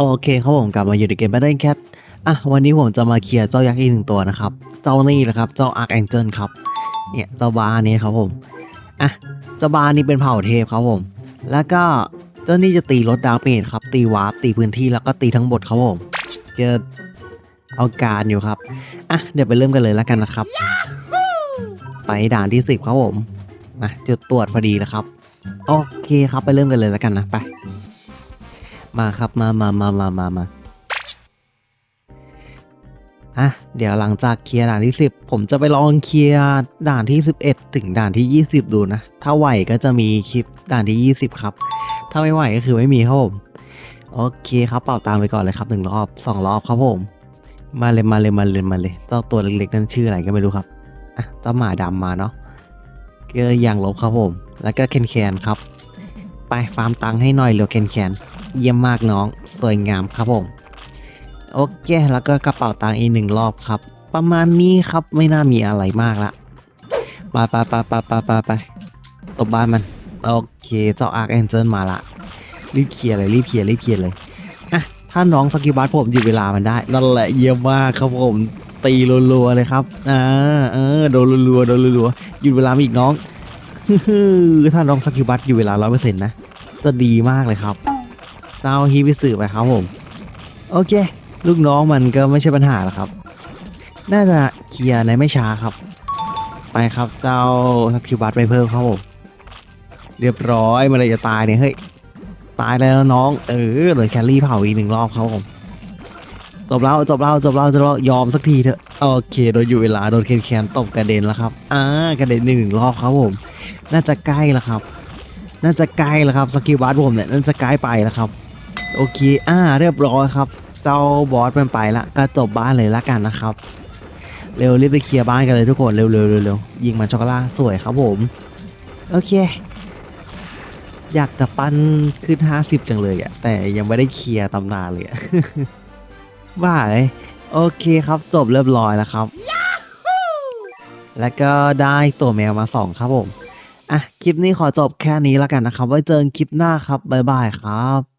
โอเคครับผมกลับมาอยู่ในเกม Battle Cat อะวันนี้ผมจะมาเคลียร์เจ้ายักษ์อีกหนึ่งตัวนะครับ เจ้านี่แหละครับ เจ้า Arch Angel ครับ เนี่ยเจ้าบาร์นี้ครับผม อะ เจ้าบาร์นี้เป็นเผ่าเทพครับผม แล้วก็เจ้านี่จะตีลดดาเมจครับ ตีวาร์ปตีพื้นที่แล้วก็ตีทั้งบทครับผมจอเอาการอยู่ครับ อะเดี๋ยวไปเริ่มกันเลยแล้วกันนะครับ ไปด่านที่สิบครับผมมาจุดตรวจพอดีแล้วครับ โอเคครับไปเริ่มกันเลยแล้วกันนะไป มาครับมามามามามามาอะเดี๋ยวหลังจากเคลียร์ด่านที่ 10 ผมจะไปลองเคลียร์ด่านที่ 11 ถึงด่านที่ 20 ดูนะ ถ้าไหวก็จะมีคลิปด่านที่ 20 ครับ ถ้าไม่ไหวก็คือไม่มีครับผมโอเคครับเป่าตามไปก่อนเลยครับหนึ่งรอบสองรอบครับผมมาเลยมาเลยมาเลยมาเลยเจ้าตัวเล็กๆนั่นชื่ออะไรก็ไม่รู้ครับอะเจ้าหมาดำมาเนาะก็ย่างลบครับผม แล้วก็แคนแคนครับ ไปฟาร์มตังค์ให้หน่อยเร็วแคนแคน เยี่ยมมากน้อง สวยงามครับผม โอเคแล้วก็กระเป๋าตังค์อีกหนึ่งรอบครับ ประมาณนี้ครับไม่น่ามีอะไรมากละไปไปไปไปไปไปไปตบบ้านมัน โอเคเจ้าอาร์คแอนเจิลมาละรีบเคลียร์เลยรีบเคลียร์รีบเคลียร์เลยอะถ้าน้องสกิลบัสผมหยุดเวลามันได้นั่นแหละเยี่ยมมากครับผมตีรัวๆเลยครับอ่าเออโดนรัวๆโดนรัวๆหยุดเวลามาอีกน้องถ้าน้องสกิลบัสอยู่เวลาร้อยเปอร์เซ็นต์นะจะดีมากเลยครับ เจ้าฮีวิสึไปครับผม โอเค ลูกน้องมันก็ไม่ใช่ปัญหาหรอกครับ น่าจะเคลียร์ในไม่ช้าครับ ไปครับเจ้าสกิลบัสไปเพิ่มครับผม เรียบร้อยมันเลยจะตายเนี่ยเฮ้ยตายแล้วน้องเออโดนแคลรี่เผาอีกหนึ่งรอบครับผมจบแล้วจบแล้วจบแล้วจบแล้วยอมสักทีเถอะโอเคโดนอยู่เวลาโดนแคนแคนตบกระเด็นแล้วครับอ่ากระเด็นหนึ่งรอบครับผม น่าจะใกล้แล้วครับ น่าจะใกล้แล้วครับสกิลบัสผมเนี่ยน่าจะใกล้ไปแล้วครับ โอเค อ่า เรียบร้อยครับ เจ้าบอสมันไปละ ก็จบบ้านเลยละกันนะครับ เร็วรีบไปเคลียร์บ้านกันเลยทุกคน เร็วเร็วเร็วเร็วยิงมันช็อกโกแลตสวยครับผม โอเค อยากจะปั้นขึ้น 50 จังเลยอะแต่ยังไม่ได้เคลียร์ตำนานเลยอะบ้าเลยโอเคครับจบเรียบร้อยแล้วครับ แล้วก็ได้ตัวแมวมา 2 ครับผม อะ คลิปนี้ขอจบแค่นี้แล้วกันนะครับ ไว้เจอกันคลิปหน้าครับ บ๊ายบายครับ